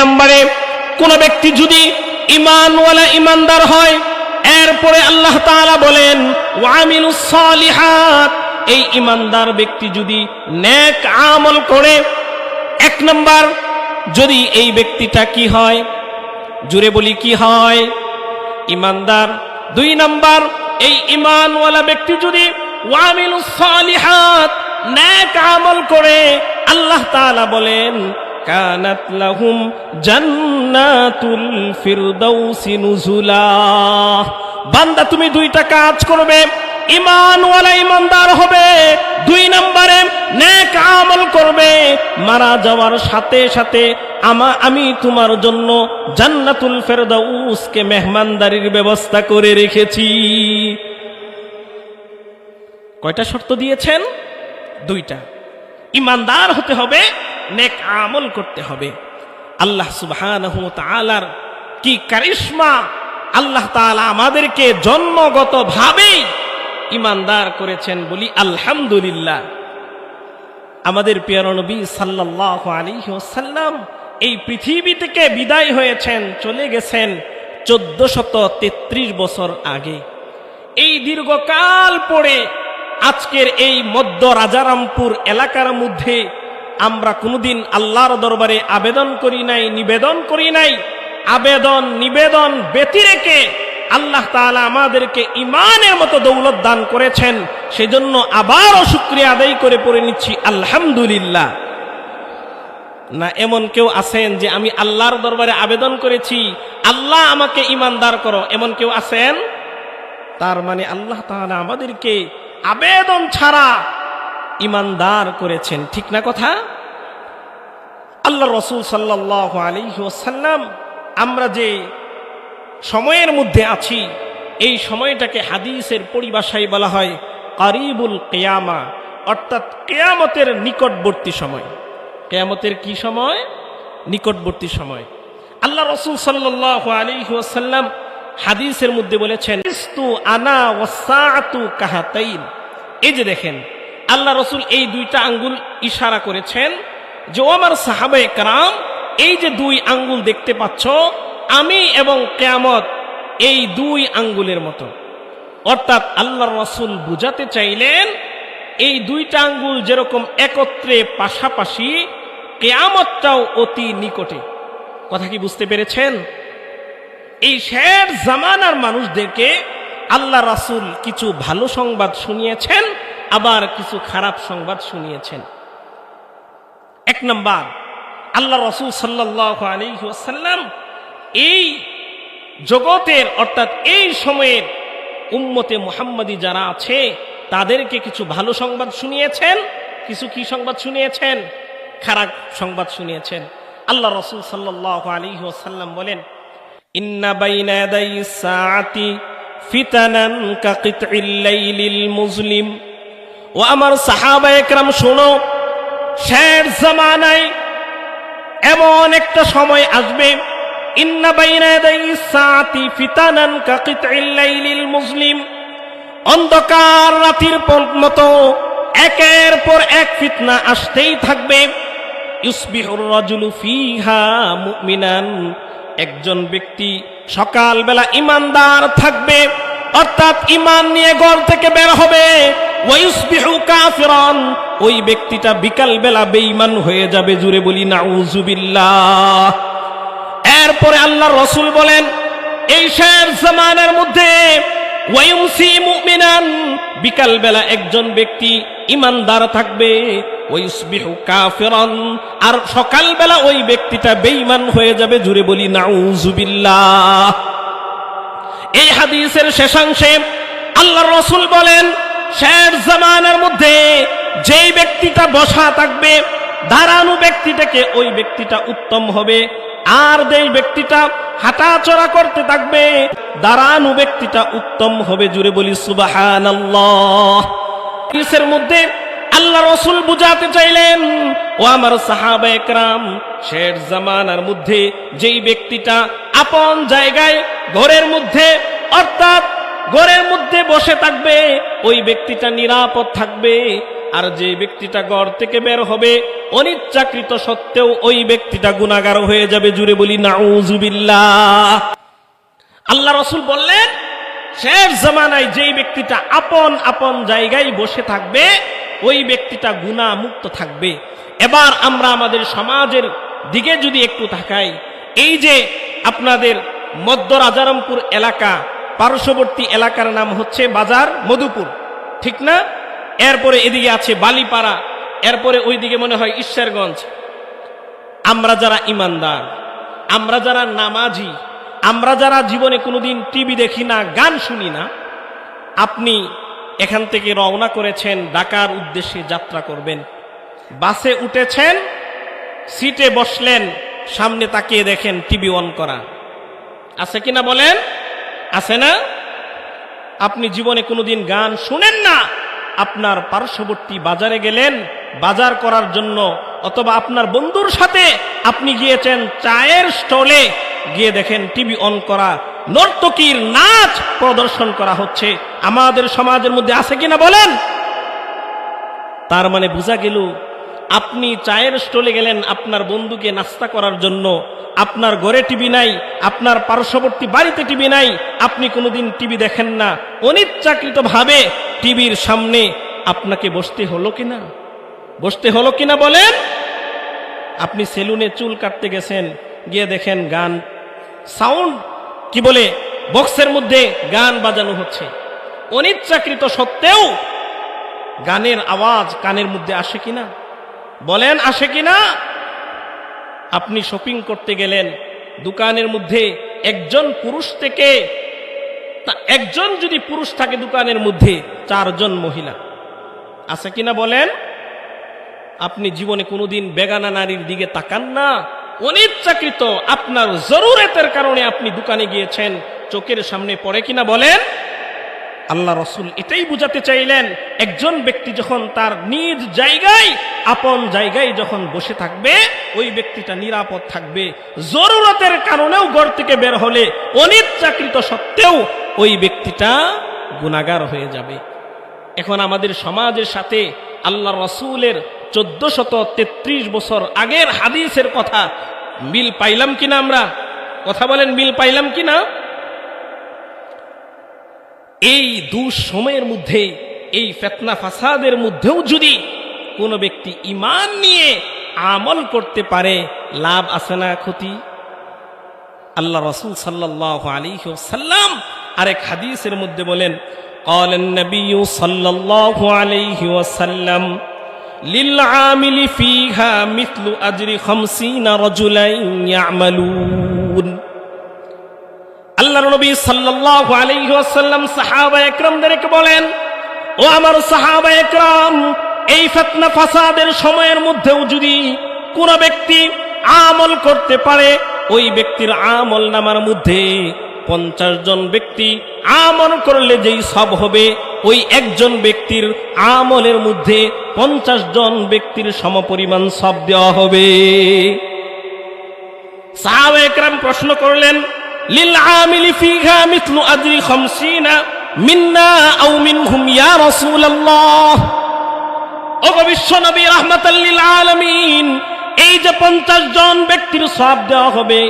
নম্বরে কোন ব্যক্তি যদি ইমানওয়ালা ইমানদার হয়, এরপরে আল্লাহ তাআলা বলেন ওয়ামিলুস সালিহাত এই ইমানদার ব্যক্তি যদি নেক আমল করে, এক নম্বর, যদি এই ব্যক্তিটা কি হয় জুড়ে বলি কি হয় ইমানদার দুই নাম্বার, এই ইমানওয়ালা ব্যক্তি যদি ওয়ামিলু সালিহাত নেক আমল করে, আল্লাহ তাআলা বলেন কানাত লাহুম জান্নাতুল ফিরদাউসি নুজুলা। বান্দা, তুমি দুইটা কাজ করবে। ইমানওয়ালা ইমানদার হবে। দুই নম্বরে নেক আমল করবে। মারা যাওয়ার সাথে সাথে আমা, আমি তোমার জন্য জান্নাতুল ফেরদাউসকে মেহমানদারির ব্যবস্থা করে রেখেছি। কয়টা শর্ত দিয়েছেন? দুইটা। ইমানদার হতে হবে নেক আমল করতে হবে। আল্লাহ ওয়া কি কারিশমা? আল্লাহ তাআলা আমাদেরকে জন্মগতভাবেই ইমানদার করেছেন বলি আলহামদুলিল্লাহ। আমাদের নবী সাল্লাল্লাহু আলাইহি ওয়াসাল্লাম এই পৃথিবী থেকে বিদায় হয়েছেন, চলে গেছেন চোদ্দশত তেত্রিশ বছর আগে। এই দীর্ঘকাল পরে আজকের এই মধ্য রাজারামপুর এলাকার মধ্যে আমরা কোনোদিন আল্লাহর দরবারে আবেদন করি নাই, নিবেদন করি নাই। আবেদন, নিবেদন ব্যতি রেখে আল্লাহ তাআলা আমাদেরকে ইমানের মতো দৌলত দান করেছেন। সেজন্য আবারও শুক্রিয়া আদায় করে পড়ে নিচ্ছি, আলহামদুলিল্লাহ। না, এমন কেউ আছেন যে আমি আল্লাহর দরবারে আবেদন করেছি, আল্লাহ আমাকে ইমানদার করো। এমন কেউ আছেন? তার মানে আল্লাহ তাআলা আমাদেরকে আবেদন ছাড়া ইমানদার করেছেন। ঠিক না কথা? আল্লাহ রসুল সাল্লাহ আলিহাসাল্লাম আমরা যে সময়ের মধ্যে আছি, এই সময়টাকে হাদিসের পরিভাষায় বলা হয় কারিবুল কেয়ামা, অর্থাৎ কেয়ামতের নিকটবর্তী সময়। কেয়ামতের কি সময়? নিকটবর্তী সময়। আল্লাহ রসুল সাল্লাহ আলিহাসাল্লাম হাদিসের মধ্যে বলেছেন "ইস্তু আনা ওয়াসাআতু কাহাতাইন। এই যে দেখেন, আল্লাহ রসুল এই দুইটা আঙ্গুল ইশারা করেছেন যে আমার সাহাবে কারাম, এই যে দুই আঙ্গুল দেখতে পাচ্ছ, আমি এবং কেয়ামত এই দুই আঙ্গুলের মতো। অর্থাৎ আল্লাহ রসুল বুঝাতে চাইলেন, এই দুইটা আঙ্গুল যেরকম একত্রে পাশাপাশি কেয়ামতটাও অতি নিকটে। কথা কি বুঝতে পেরেছেন? এই শের জামানার মানুষদেরকে আল্লাহ রাসুল কিছু ভালো সংবাদ শুনিয়েছেন, আবার কিছু খারাপ সংবাদ শুনিয়েছেন। এক নম্বর, আল্লাহ রসুল সাল্লাহ আলিহাসাল্লাম এই জগতের অর্থাৎ এই সময়ের উম্মতে মুহাম্মাদি যারা আছে, তাদেরকে কিছু ভালো সংবাদ শুনিয়েছেন, কিছু কি সংবাদ শুনিয়েছেন? খারাপ সংবাদ শুনিয়েছেন। আল্লাহ রসুল সাল্লাহ বলেন ফিতানান কাকিতইল মুজলিম। ও আমার সাহাবা একরাম শোনো শের জামানায় এমন একটা সময় আসবে, ইন্না বাইনা ইয়াদাই সাআতি ফিতানান কাকিতইল লাইলিল মুজলিম অন্ধকার রাতির মতো একের পর এক ফিতনা আসতেই থাকবে, ইউসবিহুর রাজুলু ফিহা একজন ব্যক্তি সকালবেলা ইমানদার থাকবে, অর্থাৎ ইমান নিয়ে ঘর থেকে বের হবে। ওই ব্যক্তিটা বিকাল বেলা বেঈমান হয়ে যাবে, জুড়ে বলি নাউজুবিল্লাহ এরপরে আল্লাহ রসুল বলেন, এই শের জামানের মধ্যে বিকাল বেলা একজন ব্যক্তি ইমানদার থাকবে আর সকাল বেলা ওই ব্যক্তিটা বেঈমান হয়ে যাবে, জুড়ে বলি নাউজুবিল্লাহ এই হাদিসের শেষাংশে আল্লাহ রসুল বলেন শের জামানের মধ্যে যেই ব্যক্তিটা বসা থাকবে, দাঁড়ানো ব্যক্তিটাকে ওই ব্যক্তিটা উত্তম হবে। আর যেই ব্যক্তিটা হাঁটাচড়া করতে থাকবে, দাঁড়ানো ব্যক্তিটা উত্তম হবে। জুড়ে বলি সুবাহান মধ্যে আল্লাহ রসুল বুঝাতে চাইলেন, ও আমার সাহাবা একরাম, শের জামানার মধ্যে যেই ব্যক্তিটা আপন জায়গায়, ঘরের মধ্যে, অর্থাৎ ঘরের মধ্যে বসে থাকবে, ওই ব্যক্তিটা নিরাপদ থাকবে, আর যে ব্যক্তিটা ঘর থেকে বের হবে, অনিচ্ছাকৃত সত্ত্বেও ওই ব্যক্তিটা গুণাগার হয়ে যাবে, জুড়ে বলি নাউজুবিল্লাহ আল্লাহ রসুল বললেন, শেষ জামানায় যেই ব্যক্তিটা আপন আপন জায়গায় বসে থাকবে, ওই ব্যক্তিটা গুণা মুক্ত থাকবে। এবার আমরা আমাদের সমাজের দিকে যদি একটু তাকাই, এই যে আপনাদের মধ্য রাজারামপুর এলাকা পার্শ্ববর্তী এলাকার নাম হচ্ছে বাজার মধুপুর, ঠিক না? এরপরে এদিকে আছে বালিপাড়া, এরপরে ওইদিকে মনে হয় ঈশ্বরগঞ্জ। আমরা যারা ইমানদার, আমরা যারা নামাজি, আমরা যারা জীবনে কোনোদিন টিভি দেখি না, গান শুনি না, আপনি এখান থেকে রওনা করেছেন, ঢাকার উদ্দেশ্যে যাত্রা করবেন। বাসে উঠেছেন, সিটে বসলেন, সামনে তাকিয়ে দেখেন টিভি অন করা। আছে কিনা বলেন? আছে না? আপনি জীবনে কোনোদিন গান শুনেন না। আপনার পার্শ্ববর্তী বাজারে গেলেন, বাজার করার জন্য, অথবা আপনার বন্ধুর সাথে আপনি গিয়েছেন চায়ের স্টলে, গিয়ে দেখেন টিভি অন করা, নর্তকীর নাচ প্রদর্শন করা হচ্ছে। আমাদের সমাজের মধ্যে আছে কিনা বলেন? তার মানে বোঝা গেল আপনি চায়ের স্টলে গেলেন আপনার বন্ধুকে নাস্তা করার জন্য। আপনার ঘরে টিভি নাই, আপনার পার্শ্ববর্তী বাড়িতে টিভি নাই, আপনি কোনোদিন টিভি দেখেন না। অনিচ্ছাকৃত ভাবে টিভির সামনে আপনাকে বসতে হলো কিনা? বসতে হলো কিনা বলেন? আপনি সেলুনে চুল কাটতে গেছেন, গিয়ে দেখেন গান। সাউন্ড? কি বলে? বক্সের মধ্যে গান বাজানো হচ্ছে। অনিচ্ছাকৃত সত্ত্বেও গানের আওয়াজ কানের মধ্যে আসে কিনা? বলেন, আসে কিনা? আপনি শপিং করতে গেলেন, দোকানের মধ্যে একজন পুরুষ থেকে একজন যদি পুরুষ থাকে দোকানের মধ্যে, চারজন মহিলা। আছে কিনা বলেন? আপনি জীবনে কোনোদিন বেগানা নারীর দিকে তাকান না। অনিচ্ছাকৃত, আপনার জরুরতের কারণে আপনি দোকানে গিয়েছেন, চোখের সামনে পড়ে কিনা বলেন? আল্লাহ রসুল এটাই বুঝাতে চাইলেন, একজন ব্যক্তি যখন তার নিজ জায়গায়, আপন জায়গায় যখন বসে থাকবে, ওই ব্যক্তিটা নিরাপদ থাকবে। জরুরতের কারণেও ঘর থেকে বের হলে অনিচ্ছাকৃত সত্ত্বেও ওই ব্যক্তিটা গুণাগার হয়ে যাবে। এখন আমাদের সমাজের সাথে আল্লাহ রসুলের চোদ্দ শত তেত্রিশ বছর আগের হাদিসের কথা, মিল পাইলাম কিনা আমরা? কথা বলেন, মিল পাইলাম কিনা? এই দুঃসময়ের মধ্যে এই ফেতনা ফাসাদের মধ্যেও যদি কোনো ব্যক্তি ইমান নিয়ে আমল করতে পারে লাভ আছে না ক্ষতি আল্লাহ রসুল সাল্লাহ আলী সাল্লাম আরেক হাদিসের মধ্যে বলেন قال النبي صلى الله عليه وسلم للعامل فيها مثل أجر خمسين رجلا يعملون আল্লাহ নবী সাল্লাল্লাহু আলাইহি ওয়াসাল্লাম সাহাবা একরামদেরকে বলেন, ও আমার সাহাবা একরাম, এই ফিতনা ফাসাদের সময়ের মধ্যেও যদি কোন ব্যক্তি আমল করতে পারে, ওই ব্যক্তির আমল নামার মধ্যে পঞ্চাশ জন ব্যক্তি আমল করলে যেই সব হবে, ওই একজন ব্যক্তির আমলের মধ্যে পঞ্চাশ জন ব্যক্তির সমপরিমাণ সব দেওয়া হবে। সাহাবা একরাম প্রশ্ন করলেন للعامل فيها مثل أجر خمسين منا أو منهم يا رسول الله ওগো বিশ্ব নবী রহমতাল্লিল আলমিন এই যে পঞ্চাশ জন ব্যক্তির সব দেওয়া হবে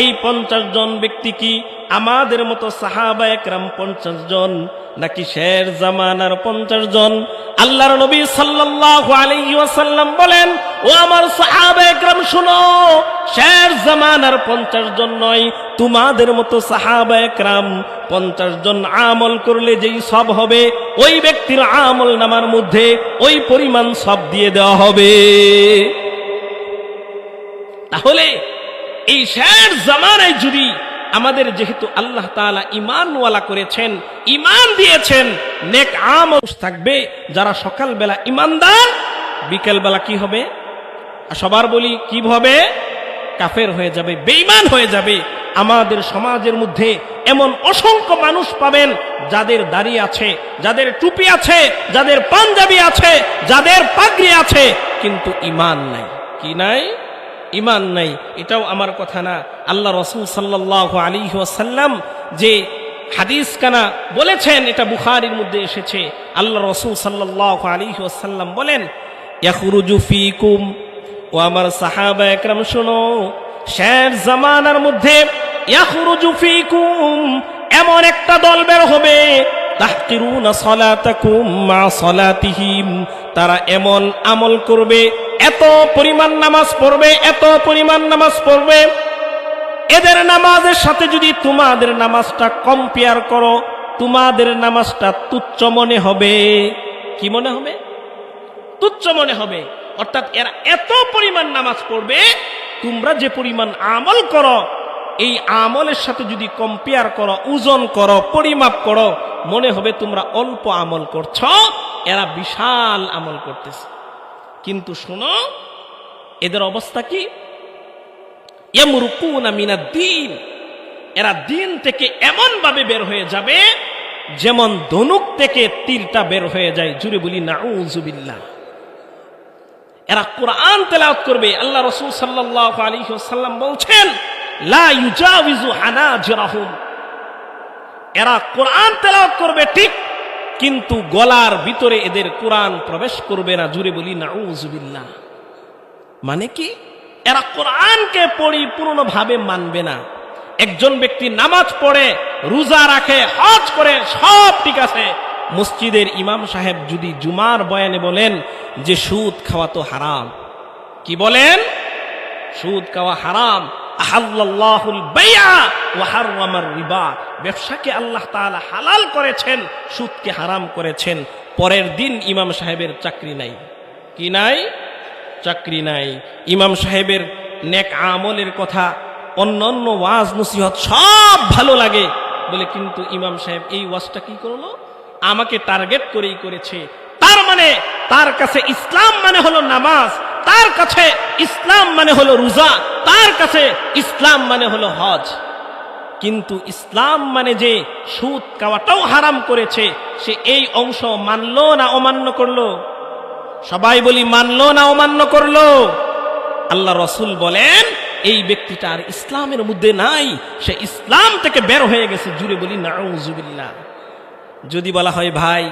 এই পঞ্চাশ জন ব্যক্তি কি আমাদের মতো সাহাবা একরাম পঞ্চাশ জন? নাকি শের জামানার পঞ্চাশ জন? আল্লাহর নবী ওয়াসাল্লাম বলেন, ও আমার সাহাবা একরাম, শুনো, শের জামানার পঞ্চাশ জন নয়, তোমাদের মতো সাহাবা একরাম পঞ্চাশ জন আমল করলে যেই সব হবে, ওই ব্যক্তির আমল নামার মধ্যে ওই পরিমাণ সব দিয়ে দেওয়া হবে। তাহলে এই শের জামানায় যদি আমাদের যেহেতু আল্লাহ তাআলা ইমানওয়ালা করেছেন ইমান দিয়েছেন, নেক আমল থাকবে, যারা সকালবেলা ইমানদার বিকেলবেলা কি হবে? সবার বলি, কি হবে? কাফের হয়ে যাবে বেইমান হয়ে যাবে। আমাদের সমাজের মধ্যে এমন অসংখ্য মানুষ পাবেন, যাদের দাড়ি আছে, যাদের টুপি আছে, যাদের পাঞ্জাবি আছে, যাদের পাগড়ি আছে, কিন্তু ইমান নাই। কি নাই? ইমান নাই, এটাও আমার কথা না। আল্লাহ রসুল সাল্লাহ আলী ওয়াসাল্লাম যে হাদিস কানা বলেছেন, এটা বুখারির মধ্যে এসেছে। আল্লাহ রসুল সাল্লাহ আলী ওসাল্লাম বলেন, ইয়াখরুজু ফিকুম। ও আমার সাহাবা একরাম, শোনো শের জামানার মধ্যে, ইয়াখরুজু ফিকুম। এমন একটা দল বের হবে তারা এমন আমল করবে, এত পরিমাণ নামাজ পড়বে, এত পরিমাণ নামাজ পড়বে। এদের নামাজের সাথে যদি তোমাদের নামাজটা কম্পেয়ার করো, তোমাদের নামাজটা তুচ্ছ মনে হবে। কি মনে হবে? তুচ্ছ মনে হবে। অর্থাৎ এরা এত পরিমাণ নামাজ পড়বে, তোমরা যে পরিমাণ আমল করো, এই আমলের সাথে যদি কম্পেয়ার করো, ওজন করো, পরিমাপ করো মনে হবে তোমরা অল্প আমল করছ, এরা বিশাল আমল করতেছে। কিন্তু শোনো, এদের অবস্থা কি? মিনাদ দিন। এরা দিন থেকে এমন ভাবে বের হয়ে যাবে, যেমন ধনুক থেকে তীরটা বের হয়ে যায়। জুড়ে বলি, নাউজুবিল্লাহ। এরা কোরআন তেলাওয়াত করবে। আল্লাহ রসুল সাল্লাহ আলী সাল্লাম বলছেন, লা ইউজাউযু হানাজিরাহুম। এরা কোরআন তেলাওয়াত করবে ঠিক, কিন্তু গলার ভিতরে এদের কোরআন প্রবেশ করবে না। জুড়ে বলি নাউজুবিল্লাহ মানে কি? এরা কোরআনকে পরিপূর্ণভাবে মানবে না। একজন ব্যক্তি নামাজ পড়ে, রোজা রাখে, হজ করে, সব ঠিক আছে। মসজিদের ইমাম সাহেব যদি জুমার বয়ানে বলেন যে, সুদ খাওয়া তো হারাম। কি বলেন? সুদ খাওয়া হারাম। আহাল্লাহুল বাইয়া ওয়া হাররামার রিবা। ব্যবসাকে আল্লাহ তাআলা হালাল করেছেন, সুদকে হারাম করেছেন। পরের দিন ইমাম সাহেবের চাকরি নাই। কি নাই? চাকরি নাই। ইমাম সাহেবের নেক আমলের কথা অন্য অন্য ওয়াজ নসিহত সব ভালো লাগে। বলে, কিন্তু ইমাম সাহেব, এই ওয়াজটা কি করল? আমাকে টার্গেট করেই করেছে। তার মানে তার কাছে ইসলাম মানে হলো নামাজ। তার কাছে ইসলাম মানে হলো রোজা, তার কাছে ইসলাম মানে হলো হজ। কিন্তু ইসলাম মানে যে সুদ খাওয়াটাও হারাম করেছে, সে এই অংশ মানল না অমান্য করল? সবাই বলি, মানলো না অমান্য করল? আল্লাহ রসুল বলেন, এই ব্যক্তিটা আর ইসলামের মধ্যে নাই, সে ইসলাম থেকে বের হয়ে গেছে, জুড়ে বলি, নাউজুবিল্লাহ। যদি বলা হয়, ভাই,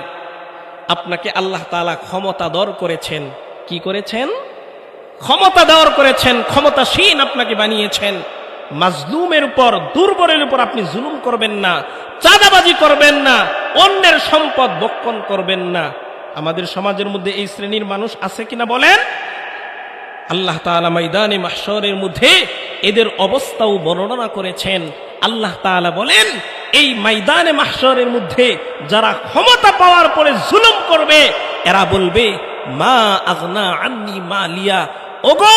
আপনাকে আল্লাহ তাআলা ক্ষমতা দর করেছেন, কি করেছেন? ক্ষমতা দেওয়ার করেছেন, ক্ষমতাসীন আপনাকে বানিয়েছেন। মাজলুমের উপর, দুর্বলের উপর আপনি জুলুম করবেন না, চাঁদাবাজি করবেন না, অন্যের সম্পদ বক্ষণ করবেন না। আমাদের সমাজের মধ্যে এই শ্রেণির মানুষ আছে কিনা বলেন? আল্লাহ তাআলা ময়দানে মাহশরের মধ্যে এদের অবস্থাও বর্ণনা করেছেন। আল্লাহ তাআলা বলেন, এই ময়দানে মাহশরের মধ্যে যারা ক্ষমতা পাওয়ার পরে জুলুম করবে, এরা বলবে, মা আগনা আন্নি মা লিয়া ওগো,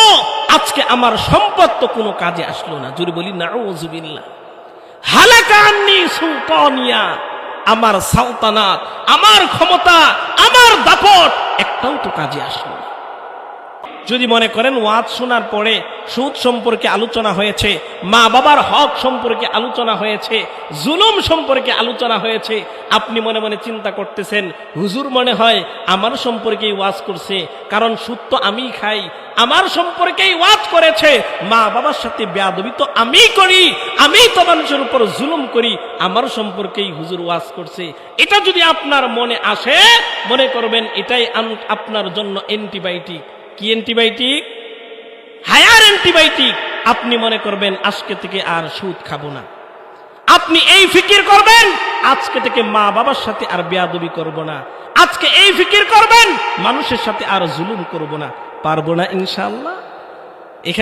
আজকে আমার সম্পদ তো কোনো কাজে আসলো না। জুড়ে বলি না ওজুবিল্লা আন্নি সুলতানিয়া, আমার সালতানাত, আমার ক্ষমতা, আমার দাপট, একটাও তো কাজে আসলো যদি মনে করেন ওয়াজ শোনার পরে সুদ সম্পর্কে আলোচনা হয়েছে, মা বাবার হক সম্পর্কে আলোচনা হয়েছে, জুলুম সম্পর্কে আলোচনা হয়েছে, আপনি মনে মনে চিন্তা করতেছেন, হুজুর মনে হয় আমার সম্পর্কেই ওয়াজ করছে, কারণ সুদ তো আমি খাই, আমার সম্পর্কেই ওয়াজ করেছে, মা বাবার সাথে বেয়াদবি তো আমি করি আমি তো মানুষের উপর জুলুম করি, আমার সম্পর্কেই হুজুর ওয়াজ করছে। এটা যদি আপনার মনে আসে, মনে করবেন এটাই আপনার জন্য অ্যান্টিবায়োটিক কি অ্যান্টিবায়োটিক? Higher antibiotic. আপনি মনে করবেন, আজকে থেকে আর সুদ খাব না। আপনি এই ফিকির করবেন, আজকে থেকে মা বাবার সাথে আর বেয়াদবি করব না। আজকে এই ফিকির করবেন, মানুষের সাথে আর জুলুম করব না। পারব না ইনশাল্লাহ এখানে